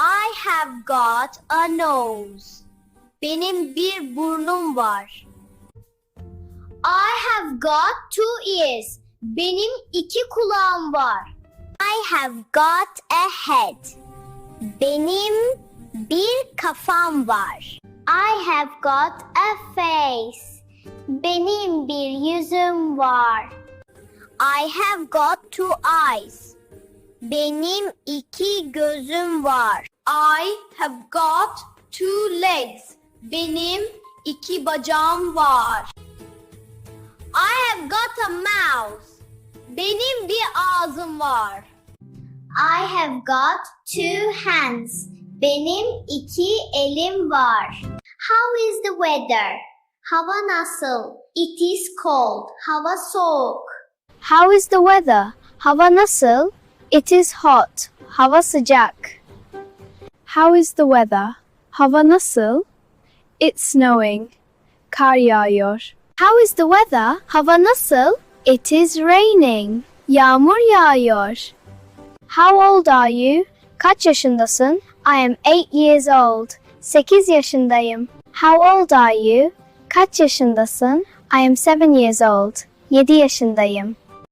I have got a nose. Benim bir burnum var. I have got two ears. Benim iki kulağım var. I have got a head. Benim bir kafam var. I have got a face. Benim bir yüzüm var. I have got two eyes. Benim iki gözüm var. I have got two legs. Benim iki bacağım var. I have got a mouth. Benim bir ağzım var. I have got two hands. Benim iki elim var. How is the weather? Hava nasıl? It is cold. Hava soğuk. How is the weather? Hava nasıl? It is hot. Hava sıcak. How is the weather? Hava nasıl? It's snowing. Kar yağıyor. How is the weather? Hava nasıl? It is raining. Yağmur yağıyor. How old are you? Kaç yaşındasın? I am 8 years old. 8 yaşındayım. How old are you? Kaç yaşındasın? I am 7 years old. 7 yaşındayım.